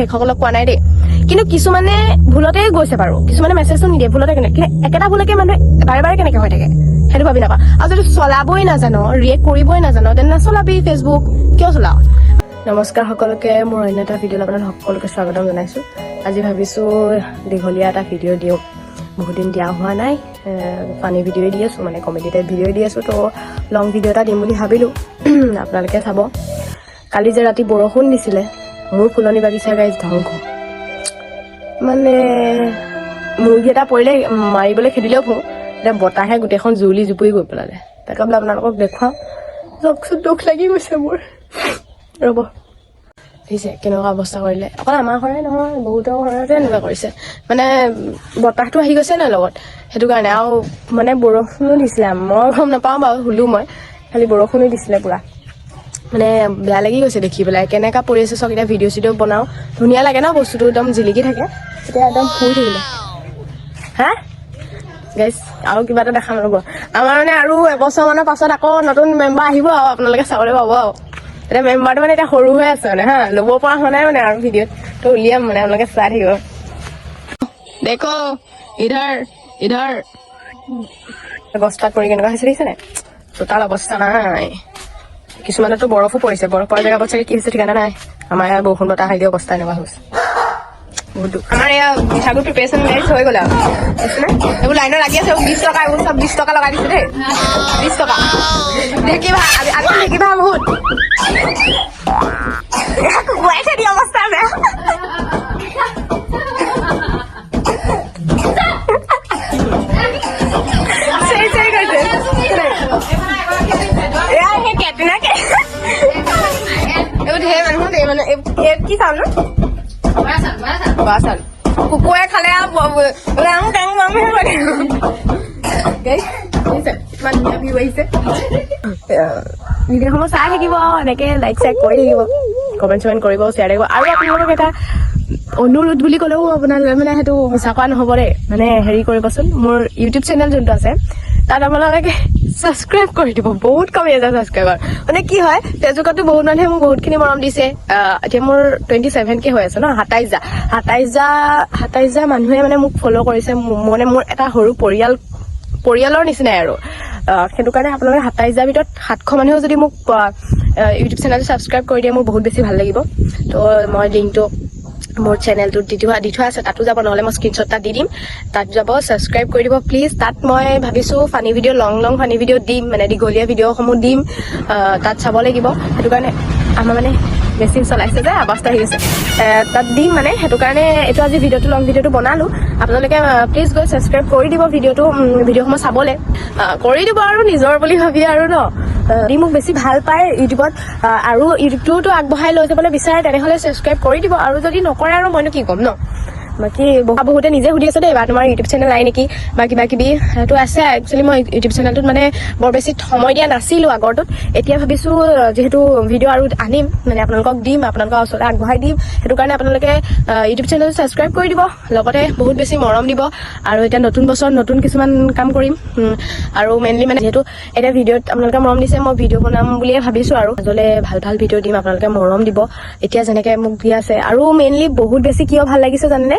সেইসকলক কোৱা নাই দেই। কিন্তু কিছুমানে ভুলতে গৈছে বাৰু। কিছুমানে মেছেজটো নিদিয়ে, ভুলতে কেনে একেটা ভুলকে মানুহে বাৰে বাৰে কেনেকে হৈ থাকে, সেইটো ভাবি নাপাওঁ আৰু যদি চলাবই নাজানো ৰিয়েক্ট কৰিবই নাজানো তেনে নচলাবি ফেচবুক কিয় চলাও? নমস্কাৰ সকলোকে, মোৰ অন্য এটা ভিডিঅ'ত আপোনালোক সকলোকে স্বাগতম জনাইছোঁ। আজি ভাবিছোঁ দীঘলীয়া এটা ভিডিঅ' দিওঁ। বহুত দিন দিয়া হোৱা নাই ফানি ভিডিঅ'ই দি আছোঁ মানে কমেডি টাইপ ভিডিঅ'ই দি আছোঁ, তো লং ভিডিঅ' এটা দিম বুলি ভাবিলোঁ। আপোনালোকে চাব। কালি যে ৰাতি বৰষুণ দিছিলে মোৰ ফুলনি বাগিচা গাইজ ধ্বংস মানে মুৰ্গী এটা পৰিলে মাৰিবলৈ খেদিলেও ফুৰোঁ এতিয়া বতাহে গোটেইখন জুলি জুপুৰি গৈ পেলালে। তাকে বোলে আপোনালোকক দেখুৱাওঁ। চকচোন দুখ লাগি গৈছে মোৰ। ৰ'ব। দেখিছে কেনেকুৱা অৱস্থা কৰিলে। অকল আমাৰ ঘৰে নহয় বহুতৰ ঘৰতে এনেকুৱা কৰিছে। মানে বতাহটো আহি গৈছে নাই লগত? সেইটো কাৰণে আৰু মানে বৰষুণো দিছিলে। মই গম নাপাওঁ বাৰু শুলো মই। খালি বৰষুণো দিছিলে পূৰা। মানে বেয়া লাগি গৈছে দেখি পেলাই। কেনেকা পৰি আছে চক, এতিয়া ভিডিঅ' চিডিঅ' বনাওঁ। ধুনীয়া লাগে ন বস্তুটো, একদম জিলিকি থাকে। এতিয়া একদম শুই থাকিলে। হা? গাইছ আৰু কিবা এটা দেখাম ৰ'ব। আমাৰ মানে আৰু এবছৰ মানৰ পাছত আকৌ নতুন মেম্বাৰ আহিব আৰু আপোনালোকে চাবলৈ পাব আৰু। এতিয়া মেম্বাৰটো মানে এতিয়া সৰু হৈ আছে মানে হা, ল'ব পৰা হোৱা নাই মানে আৰু ভিডিঅ'ত। তো উলিয়াম মানে আপোনালোকে চাই থাকিব। দেখো, ইধৰ ইধৰ। গছপাত পৰি কেনেকুৱা হৈছে দেখিছেনে চোতাল অৱস্থা নাই। কিছুমানতো বৰফো পৰিছে। বৰফ পৰা জেগাবোৰত চাগে কি হৈছে ঠিকানা নাই। আমাৰ ইয়াৰ বতাহ আহি দিয়া অৱস্থা এনেকুৱা হৈছে। আমাৰ এয়া পিঠাগুৰি প্ৰিপেৰেশ্যন মেৰিজ হৈ গ'ল আৰু। এইবোৰ লাইনত লাগি আছে বিশ টকা, এইবোৰ চব বিশ টকা লগাই দিছে দেই। বিশ টকা। দেখিবা আগত ঢেঁকী দেখিবা বহুত। কুকুৱাই থৈ দিয়া কি চাউল নো বৰা চাউল খালে ৰাং টাং ধুনীয়া view ভিডিঅ'সমূহ চাই থাকিব, এনেকে লাইক চাইক কৰি থাকিব। কমেণ্ট চমেণ্ট কৰিব শ্বেয়াৰ কৰিব। আৰু আপোনালোকক এটা অনুৰোধ বুলি ক'লেও আপোনালোকে মানে সেইটো মিছা কোৱা নহ'ব দেই। মানে হেৰি কৰিবচোন, মোৰ ইউটিউব চেনেল যোনটো আছে, তাত আপোনালোকে ছাবস্ক্ৰাইব কৰি দিব, বহুত কমি আছে ছাবস্ক্ৰাইবাৰ মানে কি হয়, ফেচবুকতো বহুত মানুহে মোক বহুতখিনি মৰম দিছে। এতিয়া মোৰ টুৱেণ্টি ছেভেন কে হৈ আছে ন সাতাইছ সাতাইছ হাজাৰ সাতাইছ হাজাৰ মানুহে মানে মোক ফ'ল' কৰিছে মানে মোৰ এটা সৰু পৰিয়াল, পৰিয়ালৰ নিচিনাই আৰু। সেইটো কাৰণে আপোনালোকে সাতাইছ হাজাৰ ভিতৰত সাতশ মানুহেও যদি মোক ইউটিউব চেনেলটো ছাবস্ক্ৰাইব কৰি দিয়ে, মোৰ বহুত বেছি ভালো লাগিব। তো মই লিংকটো মোৰ চেনেলটোত দি থোৱা দি থোৱা আছে, তাতো যাব, নহ'লে মই স্ক্ৰীনশ্বট এটা দি দিম। তাত যাব ছাবস্ক্ৰাইব কৰি দিব প্লিজ তাত মই ভাবিছোঁ funny video' long long funny video' দিম মানে দীঘলীয়া ভিডিঅ'সমূহ দিম তাত চাব লাগিব। সেইটো কাৰণে আমাৰ মানে মেচিন চলাইছে যে আৱাজটো আহি গৈছে। তাত দিম মানে সেইটো কাৰণে এইটো আজি ভিডিঅ'টো লং ভিডিঅ'টো বনালোঁ। আপোনালোকে প্লিজ গৈ ছাবস্ক্ৰাইব কৰি দিব ভিডিঅ'টো ভিডিঅ'সমূহ চাবলৈ। কৰি দিব আৰু নিজৰ বুলি ভাবি আৰু ন? যদি মোক বেছি ভাল পায় ইউটিউবত। আৰু ইউটিউবটোতো আগবঢ়াই লৈ যাবলৈ বিচাৰে তেনেহ'লে ছাবস্ক্ৰাইব কৰি দিব। আৰু যদি নকৰে আৰু মইনো কি ক'ম ন? বাকী বহু- বহুতে নিজে সুধি আছে দেই, বা তোমাৰ ইউটিউব চেনেল নাই নেকি? বা কিবা কিবি সেইটো আছে। একচুৱেলি মই ইউটিউব চেনেলটোত মানে বৰ বেছি সময় দিয়া নাছিলোঁ আগৰটোত। এতিয়া ভাবিছোঁ, যিহেতু ভিডিঅ' আৰু আনিম মানে আপোনালোকক দিম আপোনালোকৰ ওচৰলৈ আগবঢ়াই দিম। সেইটো কাৰণে আপোনালোকে ইউটিউব চেনেলটো ছাবস্ক্ৰাইব কৰি দিব। লগতে বহুত বেছি মৰম দিব। আৰু এতিয়া নতুন বছৰত নতুন কিছুমান কাম কৰিম। আৰু মেইনলি মানে যিহেতু এতিয়া ভিডিঅ'ত আপোনালোকে মৰম দিছে, মই ভিডিঅ' বনাম বুলিয়ে ভাবিছোঁ আৰু। মাজলৈ ভালো ভালো ভিডিঅ' দিম, আপোনালোকে মৰম দিব। এতিয়া যেনেকে মোক দি আছে। আৰু মেইনলি বহুত বেছি কিয় ভালো লাগিছে জানেনে?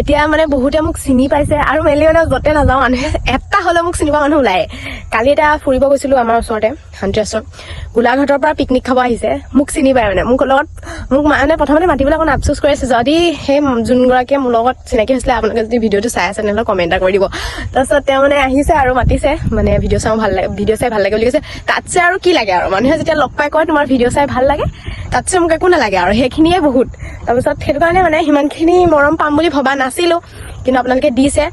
এতিয়া মানে বহুতে মোক চিনি পাইছে আৰু মেইনলি মানে য'তে নাযাওঁ, মানুহে এটা হ'লেও মোক চিনি পোৱা মানুহ ওলায়। কালি এটা ফুৰিব গৈছিলোঁ আমাৰ ওচৰতে হাণ্ড্ৰেছৰ গোলাঘাটৰ পৰা পিকনিক খাব আহিছে, মোক চিনি পায় মানে। মোক লগত, মোক মানে প্ৰথমতে মাতিবলৈ অকণ আফচোচ কৰি আছে, যদি সেই যোনগৰাকীয়ে মোৰ লগত চিনাকি হৈছিলে, আপোনালোকে যদি ভিডিঅ'টো চাই আছে, তেনেহ'লে কমেণ্ট এটা কৰি দিব। তাৰপিছত তেওঁ মানে আহিছে আৰু মাতিছে মানে ভিডিঅ' চাওঁ ভালো লাগে, ভিডিঅ' চাই ভালো লাগে বুলি কৈছে। তাতছে আৰু কি লাগে আৰু? মানুহে যেতিয়া লগ পাই কয়, তোমাৰ ভিডিঅ' চাই ভালো লাগে, তাতছে মোক একো নালাগে আৰু সেইখিনিয়ে বহুত। তাৰপিছত সেইটো কাৰণে মানে সিমানখিনি মৰম পাম বুলি ভবা নাছিলোঁ, কিন্তু আপোনালোকে দিছে।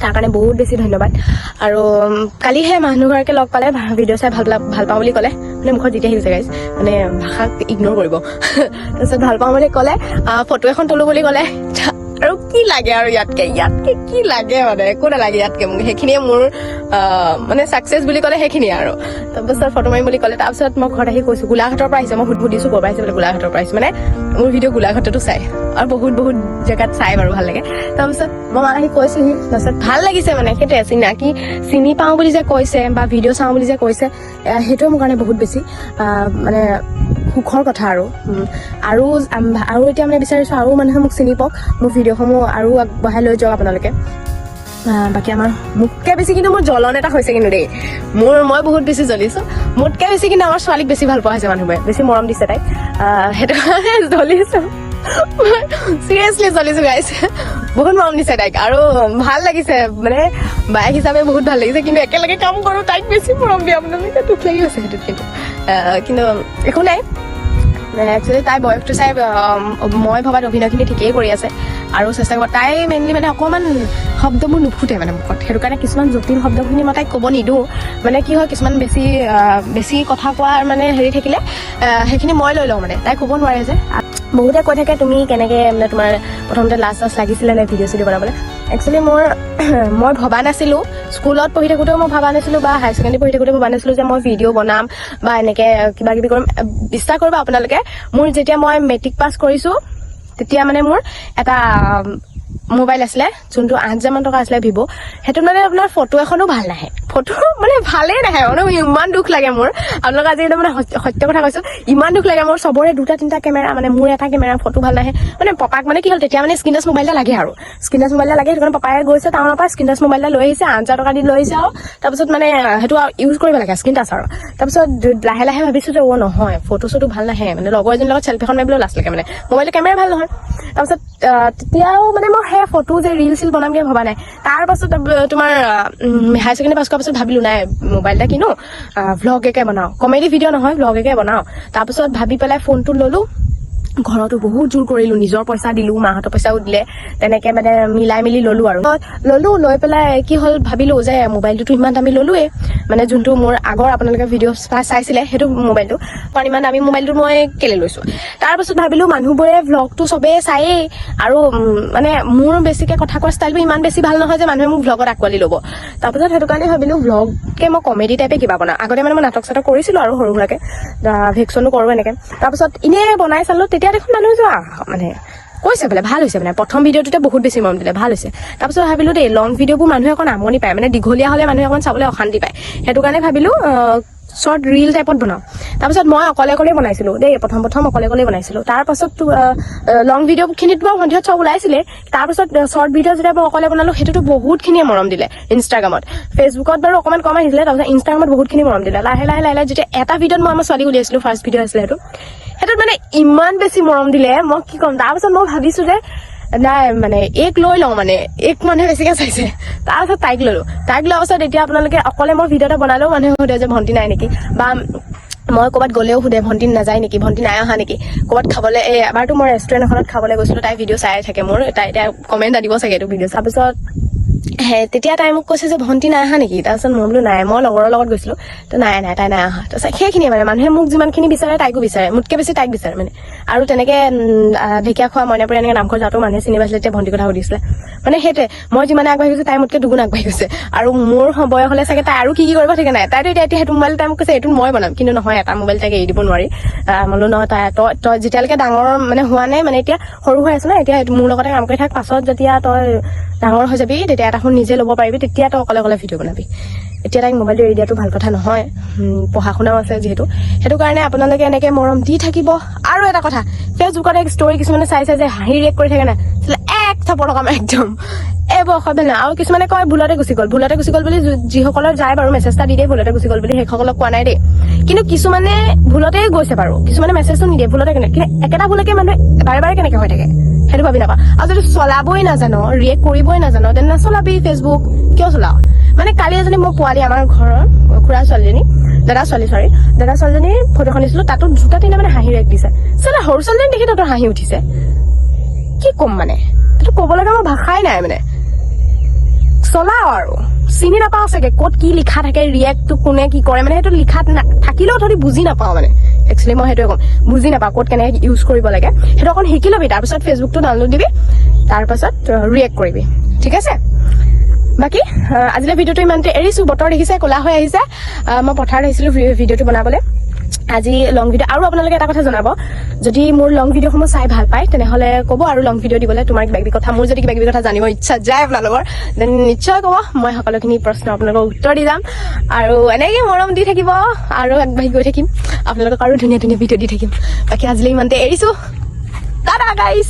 তাৰ কাৰণে বহুত বেছি ধন্যবাদ। আৰু কালিহে কালি সেই লগ পালে ভিডিও চাই ভালো ভালো পাওঁ বুলি ক'লে। মানে মুখত যেতিয়া আহিছে গাইজ মানে ভাষাক ইগন'ৰ কৰিব। তাৰপিছত ভালো পাওঁ বুলি ক'লে ফটো এখন তোলো বুলি ক'লে। আৰু কি লাগে আৰু ইয়াতকে? ইয়াতকে কি লাগে মানে? একো নালাগে ইয়াতকে মোক। সেইখিনিয়ে মোৰ মানে ছাকচেছ বুলি ক'লে সেইখিনিয়ে আৰু। তাৰপিছত ফটো মাৰিম বুলি ক'লে, তাৰপিছত মই ঘৰত আহি কৈছোঁ, গোলাঘাটৰ পৰা আহিছে। মই সুধ সুধিছোঁ ক'ৰ পৰা আহিছে বোলে গোলাঘাটৰ পৰা আহিছে। মানে মোৰ ভিডিঅ' গোলাঘাটতো চাই। আৰু বহুত বহুত জেগাত চাই বাৰু ভালো লাগে। তাৰপিছত মই মাক আহি কৈছোহি। তাৰপিছত ভালো লাগিছে মানে সেইটোৱে। চিনাকি চিনি পাওঁ বুলি যে কৈছে বা ভিডিঅ' চাওঁ বুলি যে কৈছে সেইটোৱে মোৰ কাৰণে বহুত বেছি মানে সুখৰ কথা আৰু। আৰু আৰু এতিয়া মানে বিচাৰিছোঁ আৰু মানুহে মোক চিনি পাওক, মোৰ ভিডিঅ'সমূহ আৰু আগবঢ়াই লৈ যাওক আপোনালোকে। বাকী আমাৰ মোতকৈ বেছি কিন্তু মোৰ জ্বলন এটা হৈছে কিন্তু দেই। মোৰ, মই বহুত বেছি জ্বলিছোঁ। মোতকৈ বেছি কিন্তু আমাৰ ছোৱালীক বেছি ভালো পোৱা হৈছে মানুহবোৰে বেছি মৰম দিছে তাইক। সেইটো কাৰণে জ্বলিছোঁ। চিৰিয়াছলি জ্বলিছোঁ গাইছে বহুত মৰম দিছে তাইক। আৰু ভালো লাগিছে মানে বায়েক হিচাপে বহুত ভালো লাগিছে। কিন্তু একেলগে কাম কৰোঁ, তাইক বেছি মৰম দিয়ে আপোনালোকে দুখ লাগি গৈছে সেইটোত কিন্তু। কিন্তু একো নাই। একচুৱেলি তাই বয়সটো চাই মই ভবাত অভিনয়খিনি ঠিকেই কৰি আছে। আৰু চেষ্টা কৰিব, তাই মেইনলি মানে অকণমান শব্দবোৰ নুফুটে মানে মুখত। সেইটো কাৰণে কিছুমান জটিল শব্দখিনি মই তাইক ক'ব নিদিওঁ। মানে কি হয়, কিছুমান বেছি বেছি কথা কোৱাৰ মানে হেৰি থাকিলে সেইখিনি মই লৈ লওঁ মানে। তাই ক'ব নোৱাৰে যে। বহুতে কৈ থাকে, তুমি কেনেকৈ মানে তোমাৰ প্ৰথমতে লাজ চাজ লাগিছিলে নে ভিডিঅ' চিডিঅ' বনাবলৈ? একচুৱেলি মোৰ, মই ভবা নাছিলোঁ। স্কুলত পঢ়ি থাকোঁতেও মই ভবা নাছিলোঁ বা হায়াৰ ছেকেণ্ডেৰী পঢ়ি থাকোঁতে ভবা নাছিলোঁ যে মই ভিডিঅ' বনাম বা এনেকৈ কিবা কিবি কৰিম বিশ্বাস কৰিব আপোনালোকে। মোৰ যেতিয়া মই মেট্ৰিক পাছ কৰিছোঁ, তেতিয়া মানে মোৰ এটা মোবাইল আছিলে, যোনটো আঠ হাজাৰমান টকা আছিলে ভিভ' সেইটোত মানে আপোনাৰ ফটো এখনও ভালো নাহে। ফটো মানে ভালেই নাহে মানে ইমান দুখ লাগে মোৰ। আপোনালোকে আজি মানে সত্য- কথা কৈছোঁ, ইমান দুখ লাগে মোৰ, চবৰে দুটা তিনিটা কেমেৰা মানে মোৰ এটা কেমেৰা, ফটো ভালো নাহে। মানে পপাক মানে কি হ'ল, তেতিয়া মানে স্ক্ৰীন টাচ মোবাইল এটা লাগে আৰু। স্ক্ৰীন টাচ মোবাইল এটা লাগে, সেইটো কাৰণে পাপাই গৈছে, টাউনৰ পৰা স্ক্ৰীন টাচ মোবাইল এটা লৈ আহিছে আঠ হাজাৰ টকা দি লৈ আহিছে আৰু। তাৰপিছত মানে সেইটো ইউজ কৰিব লাগে স্ক্ৰীন টাচ আৰু। তাৰপিছত লাহে লাহে ভাবিছোঁ যে, অ' নহয়, ফটো চটো ভালো নাহে মানে লগৰ এজনীৰ লগত চেল্ফি এখন মাৰিবলৈ লাজ লাগে মানে। মোবাইলটো কেমেৰা ভালো নহয়। তাৰপিছত তেতিয়াও মানে মই সেই ফটো যে ৰিল চিল বনামগে ভবা নাই। তাৰ পাছত তোমাৰ হায়াৰ ছেকেণ্ডেৰী পাছ কৰাৰ পাছত ভাবিলো, নাই মোবাইল এটা কিনো ভ্লগ একে বনাওঁ। কমেডি ভিডিঅ' নহয় ভ্লগ একে বনাওঁ। তাৰপাছত ভাবি পেলাই ফোনটো ল'লো। ঘৰতো বহুত জোৰ কৰিলো, নিজৰ পইচা দিলো, মাহঁতৰ পইচাও দিলে। তেনেকে মানে মিলাই মিলি ললো আৰু। ললো, লৈ পেলাই কি হ'ল ভাবিলো যে মোবাইলটোতো ইমান দামী ললোৱে। মানে যোনটো মোৰ আগৰ আপোনালোকে ভিডিঅ' চাইছিলে, সেইটো মোবাইলটো। কাৰণ ইমান দামী মোবাইলটো মই কেলে লৈছো? তাৰপাছত ভাবিলো মানুহবোৰে ভ্লগটো চবেই চায়েই। আৰু মানে মোৰ বেছিকে কথা কোৱা ষ্টাইলটো ইমান বেছি ভালো নহয় যে মানুহে মোক ভ্লগত আঁকোৱালি ল'ব। তাৰপিছত সেইটো কাৰণে ভাবিলো ভ্লগকে মই কমেডি টাইপে কিবা বনাওঁ। আগতে মানে মই নাটক চাটক কৰিছিলো আৰু সৰু সুৰাকে। ভেকচনো কৰোঁ এনেকে। তাৰপিছত এনেই বনাই চালো, তেতিয়া দেখোন মানুহে যোৱা মানে কৈছে বোলে, ভালো হৈছে মানে প্ৰথম ভিডিঅ'টোতে বহুত বেছি মৰম দিলে, ভালো হৈছে। তাৰপিছত ভাবিলো দেই লং ভিডিঅ'বোৰ মানুহে অকণ আমনি পায় মানে দীঘলীয়া হ'লে মানুহে অকণ চাবলৈ অশান্তি পায়। সেইটো কাৰণে ভাবিলো শ্বৰ্ট ৰিল টাইপত বনাওঁ। তাৰপিছত মই অকলে অকলে বনাইছিলো দেই, প্ৰথম প্ৰথম অকলে অকলে বনাইছিলো। তাৰপাছত লং ভিডিঅ'খিনিত বাৰু সন্ধিয়াত চব ওলাইছিলে, তাৰপিছত শ্বৰ্ট ভিডিঅ' যেতিয়া মই অকলে বনালো, সেইটোতো বহুতখিনিয়ে মৰম দিলে ইনষ্টাগ্ৰামত ফেচবুকত বাৰু অকণমান কম আহিছিলে, তাৰপিছত ইনষ্টাগ্ৰামত বহুতখিনি মৰম দিলে। লাহে লাহে লাহে লাহে, যেতিয়া এটা ভিডিঅ'ত মই আমাৰ ছোৱালীক উলিয়াইছিলো ফাৰ্ষ্ট ভিডিঅ' আছিলে সেইটো সেইটোত মানে ইমান বেছি মৰম দিলে। মই কি ক'ম তাৰপিছত মই ভাবিছো যে নাই মানে এইক লৈ লওঁ মানে এইক মানুহে বেছিকে চাইছে। তাৰপিছত তাইক ললো। তাইক লোৱাৰ পাছত এতিয়া আপোনালোকে অকলে মই ভিডিঅ' এটা বনালেও মানুহে সোধে যে ভণ্টি নাই নেকি? বা মই ক'ৰবাত গ'লেও সোধে ভণ্টি নাযায় নেকি? ভণ্টি নাই অহা নেকি? ক'ৰবাত খাবলৈ এই এবাৰতো মই ৰেষ্টুৰেণ্ট এখনত খাবলৈ গৈছিলোঁ তাই ভিডিঅ' চাই থাকে মোৰ। তাই এতিয়া কমেণ্ট দিব চাগে এইটো ভিডিঅ' তাৰপিছত হে, তেতিয়া তাই মোক কৈছে যে, ভণ্টি নাই অহা নেকি? তাৰপিছত মই বোলো, নাই, মই লগৰৰ লগত গৈছিলোঁ। তো নাই নাই, তাই নাই অহা। তাৰপিছত সেইখিনিয়ে মানে মানুহে মোক যিমানখিনি বিচাৰে, তাইকো বিচাৰে। মোতকৈ বেছি তাইক বিচাৰে মানে। আৰু তেনেকৈ ঢেকীয়া খোৱা, মইনাপুৰী এনেকৈ নামঘৰ যাওঁতেও মানুহে চিনি পাইছিলে, তেতিয়া ভণ্টিৰ কথা সুধিছিলে। মানে সেইটোৱে, মই যিমানে আগবাঢ়ি গৈছোঁ, তাই মোতকৈ দুগুণ আগবাঢ়ি গৈছে। আৰু মোৰ বয়স হ'লে চাগে তাই আৰু কি কি কৰিব থাকে নাই? তাইতো এতিয়া এতিয়া সেইটো মোবাইল তাই মোক কৈছে এইটো মই বনাম। কিন্তু নহয়, এটা মোবাইল তাইক এৰি দিব নোৱাৰি। বোলো, নহয়, তাই, তই তই যেতিয়ালৈকে ডাঙৰ মানে হোৱা নাই মানে এতিয়া সৰু হৈ আছে ন, এতিয়া মোৰ লগতে কাম কৰি থাক। পাছত যেতিয়া তই ডাঙৰ হৈ যাবি, তেতিয়া এটা ফোন নিজে ল'ব পাৰিবি, তেতিয়া তই অকলে অকলে ভিডিঅ' বনাবি। এতিয়া তাইক মোবাইলটো এৰি দিয়াটো ভালো কথা নহয়। পঢ়া শুনাও আছে যিহেতু। সেইটো কাৰণে আপোনালোকে এনেকৈ মৰম দি থাকিব। আৰু এটা কথা, ফেচবুকত এক ষ্টৰি কিছুমানে চাইছে যে হাঁহি ৰিয়েক্ট কৰি থাকে না এক থাপৰ লগাম একদম। এই বয়সত না আৰু কিছুমানে কয়, ভুলতে গুচি গ'ল, ভুলতে গুচি গ'ল বুলি যিসকলৰ যায় বাৰু মেছেজ এটা দি দিয়ে, ভুলতে গুচি গ'ল বুলি সেইসকলক কোৱা নাই দেই। কিন্তু কিছুমানে ভুলতে গৈছে বাৰু। কিছুমানে মেছেজটো নিদিয়ে, ভুলতে কেনে কিন্তু একেটা ভুলকে মানুহে বাৰে বাৰে কেনেকে হৈ থাকে? সেইটো ভাবি নাপাওঁ আৰু যদি চলাবই নাজানো ৰিয়েক্ট কৰিবই নাজানো তেনে নচলাবি ফেচবুক কিয় চলাও? মানে কালি এজনী মোৰ পোৱালি আমাৰ ঘৰৰ খুৰা ছোৱালীজনী দাদা ছোৱালী চৰি দাদা ছোৱালীজনীৰ ফটোখন দিছিলো তাতো দুটা তিনিটা মানে হাঁহি ৰেক দিছে। চালা সৰু ছোৱালীজনী দেখি তাতো হাঁহি উঠিছে। কি ক'ম মানে? এইটো ক'ব লগা মোৰ ভাষাই নাই মানে। চলাও আৰু। চিনি নাপাওঁ চাগে, ক'ত কি লিখা থাকে ৰিয়েক্টটো কোনে কি কৰে মানে সেইটো লিখাত থাকিলেও তহঁতি বুজি নাপাওঁ মানে। একচুৱেলি মই সেইটোৱে ক'ম, বুজি নাপাওঁ ক'ত কেনেকৈ ইউজ কৰিব লাগে। সেইটো অকণ শিকি ল'বি, তাৰপিছত ফেচবুকটো ডাউনলোড দিবি, তাৰপাছত ৰিয়েক্ট কৰিবি, ঠিক আছে? বাকী আজিলৈ ভিডিঅ'টো ইমানতে এৰিছোঁ, বতৰ দেখিছে ক'লা হৈ আহিছে। মই পথাৰত আহিছিলোঁ, ভিডিঅ'টো বনাবলৈ। আজি লং ভিডিঅ' আৰু আপোনালোকে এটা কথা জনাব। যদি মোৰ লং ভিডিঅ'সমূহ চাই ভালো পায়, তেনেহ'লে ক'ব আৰু লং ভিডিঅ' দিবলৈ তোমাৰ কিবা কিবি কথা, মোৰ যদি কিবা কিবি কথা জানিব ইচ্ছা যায় আপোনালোকৰ দেন নিশ্চয় ক'ব, মই সকলোখিনি প্ৰশ্ন আপোনালোকক উত্তৰ দি যাম। আৰু এনেকৈ মৰম দি থাকিব, আৰু আগবাঢ়ি গৈ থাকিম। আপোনালোকক আৰু ধুনীয়া ধুনীয়া ভিডিঅ' দি থাকিম। বাকী আজিলৈ ইমানতে এৰিছোঁ। দাদা গাইছ